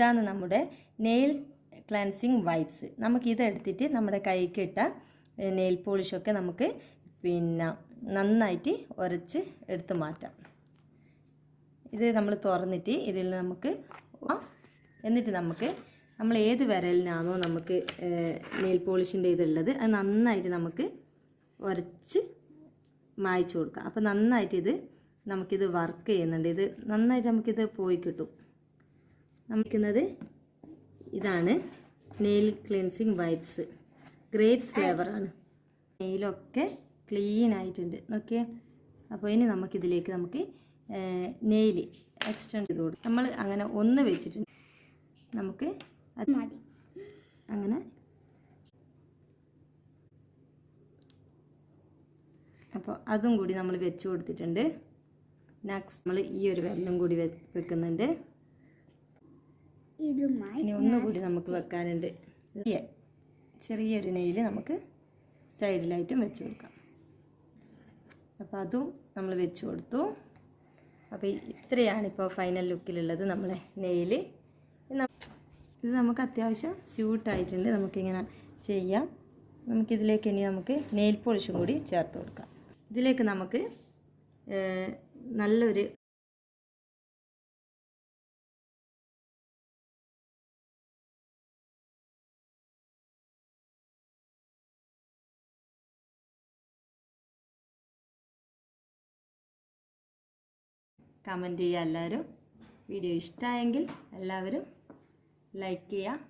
ഇതാണ് നമ്മുടെ nail cleansing wipes നമുക്കിത് എടുത്തിട്ട് നമ്മുടെ കൈക്ക് ഇട്ട നെയിൽ പോളിഷൊക്കെ നമുക്ക് പിന്നെ നന്നായിട്ട് ഉരച്ച് എടുത്ത് മാറ്റാം. ഇത് നമ്മൾ തുറന്നിട്ട് ഇതിൽ നമുക്ക് എന്നിട്ട് നമുക്ക് നമ്മൾ ഏത് വിരലിനാണോ നമുക്ക് നെയിൽ പോളിഷിന്റെ ഇതുള്ളത് അത് നന്നായിട്ട് നമുക്ക് ഉരച്ച് മായ്ച്ചു കൊടുക്കാം. അപ്പോൾ നന്നായിട്ട് ഇത് നമുക്കിത് വർക്ക് ചെയ്യുന്നുണ്ട്. ഇത് നന്നായിട്ട് നമുക്കിത് പോയി കിട്ടും. നമുക്കുന്നത് ഇതാണ് നെയിൽ ക്ലിൻസിങ് വൈപ്സ് ഗ്രേപ്സ് ഫ്ലേവറാണ് നെയിലൊക്കെ ക്ലീൻ ആയിട്ടുണ്ട്. നോക്കിയേ. അപ്പോൾ ഇനി നമുക്കിതിലേക്ക് നമുക്ക് നെയിൽ എക്സ്റ്റെൻഡ് ചെയ്ത് കൊടുക്കും. നമ്മൾ അങ്ങനെ ഒന്ന് വെച്ചിട്ടുണ്ട് നമുക്ക് അങ്ങനെ അപ്പോൾ അതും കൂടി നമ്മൾ വെച്ച് കൊടുത്തിട്ടുണ്ട്. നെക്സ്റ്റ് നമ്മൾ ഈ ഒരു വെള്ളം കൂടി വെ- വെക്കുന്നുണ്ട്. ഇതുമായി ഇനി ഒന്നുകൂടി നമുക്ക് വെക്കാനുണ്ട്. ചെറിയൊരു നെയിൽ നമുക്ക് സൈഡിലായിട്ടും വെച്ച് കൊടുക്കാം. അപ്പോൾ അതും നമ്മൾ വെച്ച് കൊടുത്തു. അപ്പോൾ ഇത്രയാണ് ഇപ്പോൾ ഫൈനൽ ലുക്കിലുള്ളത് നമ്മളെ നെയിൽ ഇത് നമുക്ക് അത്യാവശ്യം സ്യൂട്ടായിട്ടുണ്ട്. നമുക്കിങ്ങനെ ചെയ്യാം. നമുക്കിതിലേക്ക് ഇനി നമുക്ക് നെയിൽ പോളിഷും കൂടി ചേർത്ത് കൊടുക്കാം. ഇതിലേക്ക് നമുക്ക് നല്ലൊരു കമന്റ് ചെയ്യുക എല്ലാവരും. വീഡിയോ ഇഷ്ടമായെങ്കിൽ എല്ലാവരും ലൈക്ക് ചെയ്യുക.